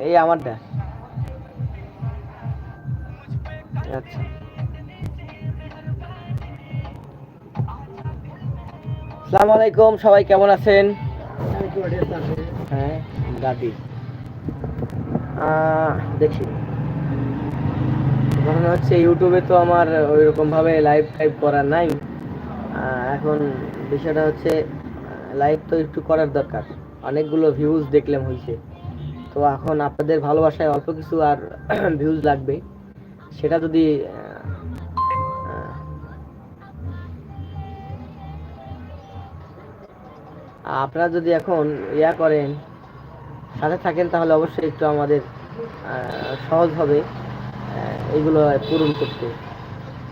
এই আমারটা। আচ্ছা। আসসালামু আলাইকুম সবাই কেমন আছেন? হ্যাঁ আহ, দেখি। ঘটনা হচ্ছে ইউটিউবে তো আমার ওই রকম ভাবে লাইভ টাইপ করা নাই এখন বিষয়টা হচ্ছে লাইভ তো একটু করার দরকার। অনেকগুলো ভিউজ দেখলাম হয়েছে তো এখন আপনাদের ভালোবাসায় অল্প কিছু আর ভিউজ লাগবে। সেটা যদি আপনারা যদি এখন ইয়া করেন, সাথে থাকেন তাহলে অবশ্যই একটু আমাদের সহজ হবে এগুলো পূরণ করতে।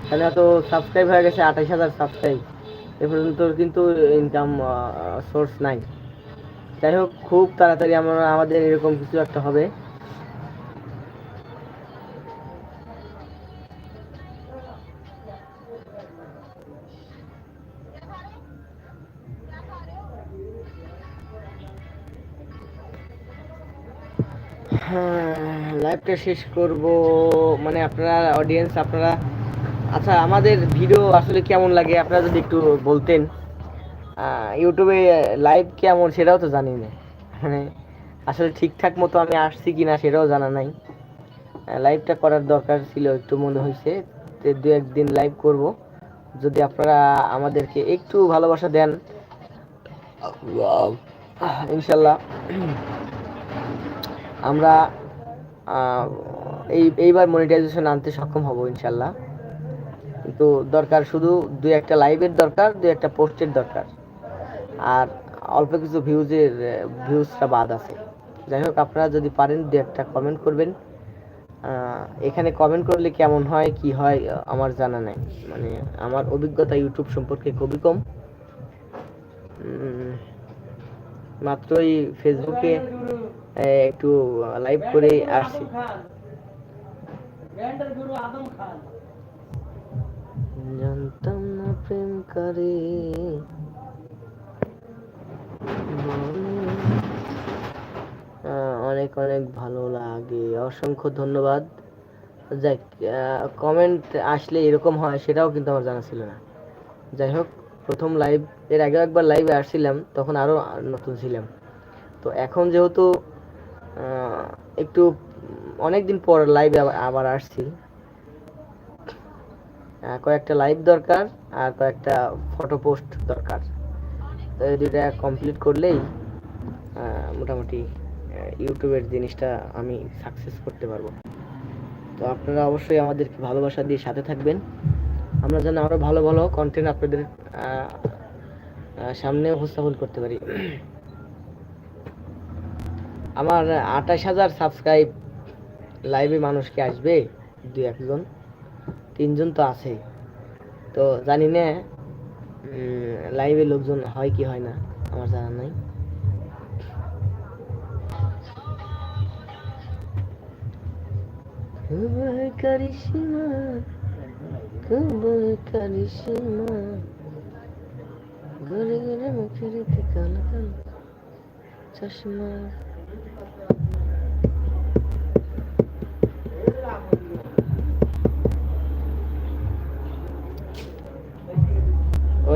এখানে তো সাবস্ক্রাইব হয়ে গেছে আঠাশ হাজার সাবস্ক্রাইব এ পর্যন্ত কিন্তু ইনকাম সোর্স নাই। যাই হোক, খুব তাড়াতাড়ি আমরা, আমাদের এরকম কিছু একটা হবে। হ্যাঁ লাইভটা শেষ করব। মানে আপনারা অডিয়েন্স আপনারা আচ্ছা আমাদের ভিডিও আসলে কেমন লাগে? আপনারা যদি একটু বলতেন। ইউটিউবে লাইভ কেমন সেটাও তো জানি না। মানে আসলে ঠিকঠাক মতো আমি আসছি কি না সেটাও জানা নাই। লাইভটা করার দরকার ছিল একটু মনে হয়েছে দু একদিন লাইভ করব। যদি আপনারা আমাদেরকে একটু ভালোবাসা দেন ইনশাল্লাহ। আমরা এই, এইবার মনিটাইজেশন আনতে সক্ষম হব, ইনশাল্লাহ। কিন্তু দরকার শুধু দু একটা লাইভের দরকার, দু একটা পোস্টের দরকার। আর অল্প কিছু ভিউজের ভিউজটা বাদ আছে। যাই হোক, আপনারা যদি পারেন, দু একটা কমেন্ট করবেন। এখানে কমেন্ট করলে কেমন হয়, কি হয়, আমার জানা নেই। মানে আমার অভিজ্ঞতা ইউটিউব সম্পর্কে খুবই কম। মাত্রই ফেসবুকে একটু লাইভ করে আসছি। জানতাম না প্রেম করে। অনেক অনেক ভালো লাগে। অসংখ্য ধন্যবাদ। যাক কমেন্ট আসলে এরকম হয় সেটাও কিন্তু আমার জানা ছিল না। যাই হোক, প্রথম লাইভ এর আগেও একবার লাইভে আসছিলাম, তখন আরও নতুন ছিলাম। তো এখন যেহেতু একটু অনেক দিন পর লাইভে আবার আসছি। কয়েকটা লাইভ দরকার আর কয়েকটা ফটো পোস্ট দরকার। এই কমপ্লিট করলেই মোটামুটি ইউটিউবের জিনিসটা আমি সাকসেস করতে পারব। তো আপনারা অবশ্যই আমাদেরকে ভালোবাসা দিয়ে সাথে থাকবেন। আমরা যেন আরও ভালো ভালো কন্টেন্ট আপনাদের সামনে উপস্থাপন করতে পারি। আমার আঠাশ হাজার সাবস্ক্রাইব লাইভে মানুষ কি আসবে, দুই একজন। তিনজন তো আছে। তো জানি না লাইভে লোকজন হয় কি হয় না আমার জানা নাই। মুখের চশমা।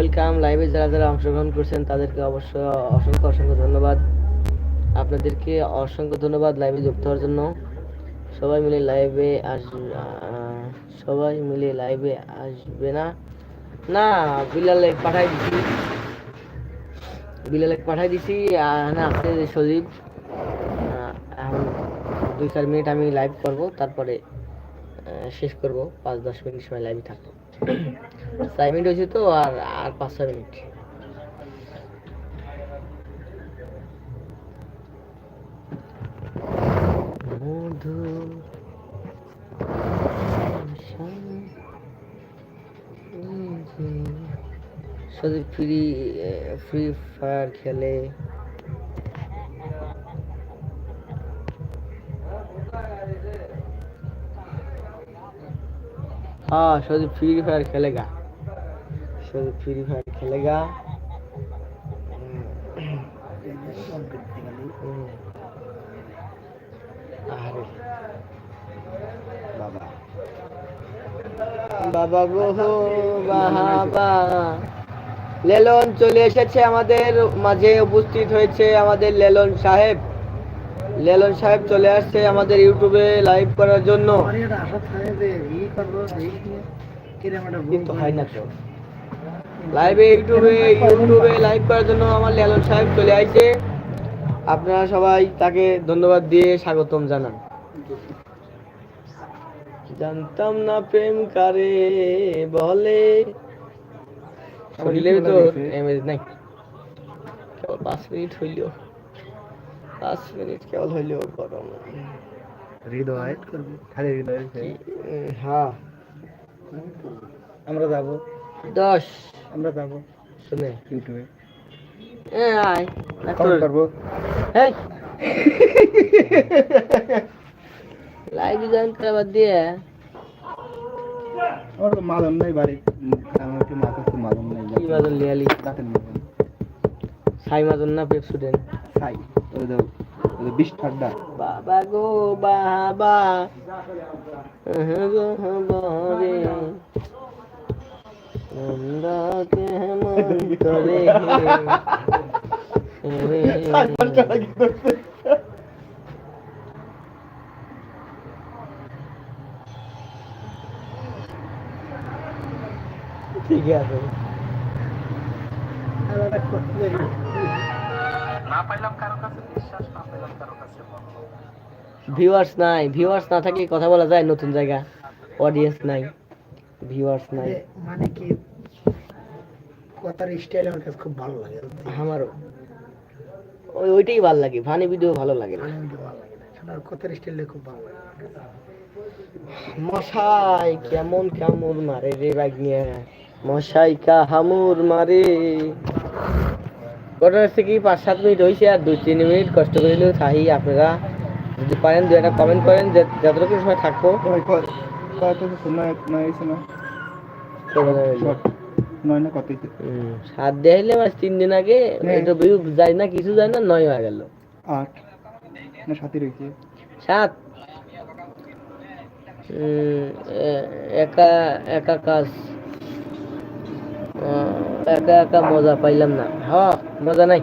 ওয়েলকাম লাইভে যারা যারা অংশগ্রহণ করছেন, তাদেরকে অবশ্য অসংখ্য অসংখ্য ধন্যবাদ। আপনাদেরকে অসংখ্য ধন্যবাদ লাইভে যুক্ত হওয়ার জন্য। সবাই মিলে লাইভে আস সবাই মিলে লাইভে আসবে না? না বিলালে পাঠাই দিছি। বিলালে পাঠাই দিছি না আপনি সজীব দুই চার মিনিট আমি লাইভ করব, তারপরে শেষ করব। পাঁচ দশ মিনিট সময় লাইভে থাকব। চার মিনিট হয়েছে তো, আর আর পাঁচ ছয় মিনিট মধু শুধু ফ্রি ফ্রি ফায়ার খেলে। হ্যাঁ শুধু ফ্রি ফায়ার খেলে গা। फिर फ्री फायर खेलेगा अरे বাবা। গো বাবা। লেলন চলে এসেছে আমাদের মাঝে উপস্থিত হয়েছে আমাদের লেলন সাহেব। লেলন সাহেব চলে আসছে আমাদের ইউটিউবে লাইভ করার জন্য। কিন্তু হয় না তো। লাইভে ইউটিউবে ইউটিউবে লাইভ করার জন্য আমার লেলন সাহেব চলে আসছে আপনারা সবাই তাকে ধন্যবাদ দিয়ে স্বাগতম জানান। জানতাম না প্রেম কারে বলে। শুনলে তো এমএস নাই। কেবল পাঁচ মিনিট হইল। পাঁচ মিনিট কেবল হইল গরম। হৃদয় খালি হৃদয় হ্যাঁ। আমরা যাব। দশ। আমরা যাব শুনে। ইউটিউবে। এ আয়। না কমেন্ট তোর- করব হেই লাইভ জয়েন করাবার দিয়ে। আমার তো নাই বাড়ি আমি একটু মাথা একটু মাদন নাই। কি মাদন লিয়ালি দাঁতের মাদন সাই না ওই ঠান্ডা বাবা গো বাবা। গো বরে নন্দাকে মন্তরে ঠিক আছে ভিউয়ার্স নাই ভিউয়ার্স না থাকলে কথা বলা যায় নতুন জায়গা অডিয়েন্স নাই। ভিউয়ার্স নাই। মানে কি কথার স্টাইল আমার কাছে খুব ভালো লাগে। আমারও। ওই ওইটাই ভালো লাগে ফানি ভিডিও ভালো লাগে না। আমাকে ভালো লাগে না শোনার কথার স্টাইলটা খুব ভালো লাগে মশাই কেমন কামড় মারে রে বাগনিয়া মশাই কা হামুর মারে। ঘটনা হচ্ছে কি পাঁচ সাত মিনিট হয়েছে আর দুই তিন মিনিট কষ্ট করে হলেও থাহি আপনারা যদি পারেন দু একটা কমেন্ট করেন যতটুকু সময় থাকব। না? নয় না কত সাত দিয়ে হলে তিন দিন আগে হ্যাঁ। এটা ভিউ যায় না কিছু যায় না নয় হয়ে গেল। আট। না সাতই রয়েছে। সাত? একা একা কাজ। একা একা মজা পাইলাম না। হ মজা নাই।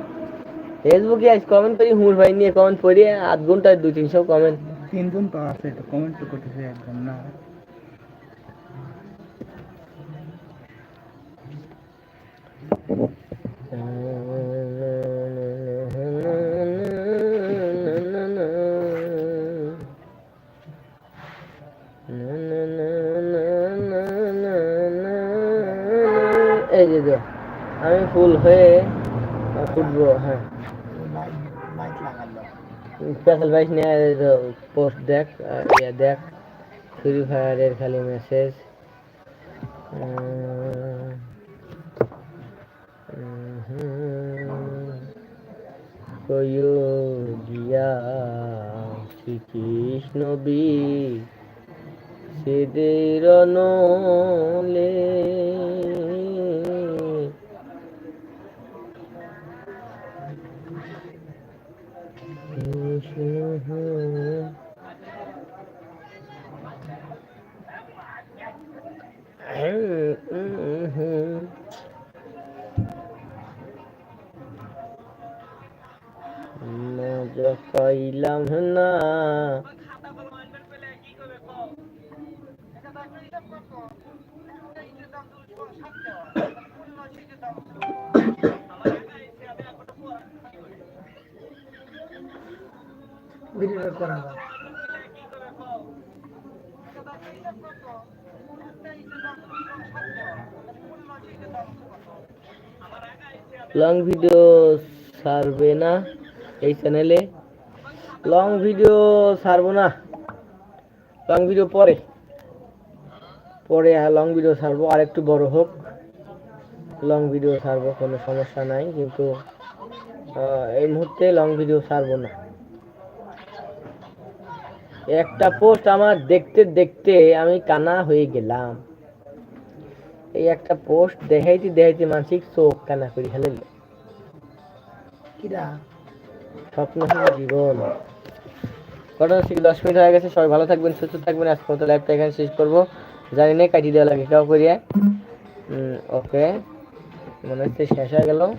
ফেসবুকে আজ কমেন্ট করি হুমুর ভাই নিয়ে কমেন্ট করি আধ ঘন্টায় দুই তিনশো কমেন্ট তিনজন তো আছে কমেন্ট তো করতেছে একদম না। আমি ফুল হয়ে ফুটবো হ্যাঁ। স্পেশাল বাইক নিয়ে পোস্ট দেখ ইয়া দেখ। ফ্রি ফায়ারের খালি মেসেজ গিয়া শ্রীকৃষ্ণ বি সেদের নলে পাইলাম না। করা লং ভিডিও ছাড়বে না এই চ্যানেলে লং ভিডিও ছাড়বো না। লং ভিডিও পরে। পরে লং ভিডিও ছাড়বো। আর একটু বড় হোক লং ভিডিও ছাড়বো কোনো সমস্যা নাই। কিন্তু এই মুহূর্তে লং ভিডিও ছাড়বো না। একটা পোস্ট আমার দেখতে দেখতে আমি কানা হয়ে গেলাম। এই একটা পোস্ট দেখাইতে দেখাইতে মানসিক চোখ কানা করে ফেলে কিরা? স্বপ্নহীন জীবন। ঘটনা থেকে দশ মিনিট হয়ে গেছে, সবাই ভালো থাকবেন, সুস্থ থাকবেন। আজকে মতো লাইভটা এখানে শেষ করব। জানি না, কাটিয়ে দেওয়া লাগে কাউ করিয়া। ওকে মনে হচ্ছে শেষ হয়ে গেল।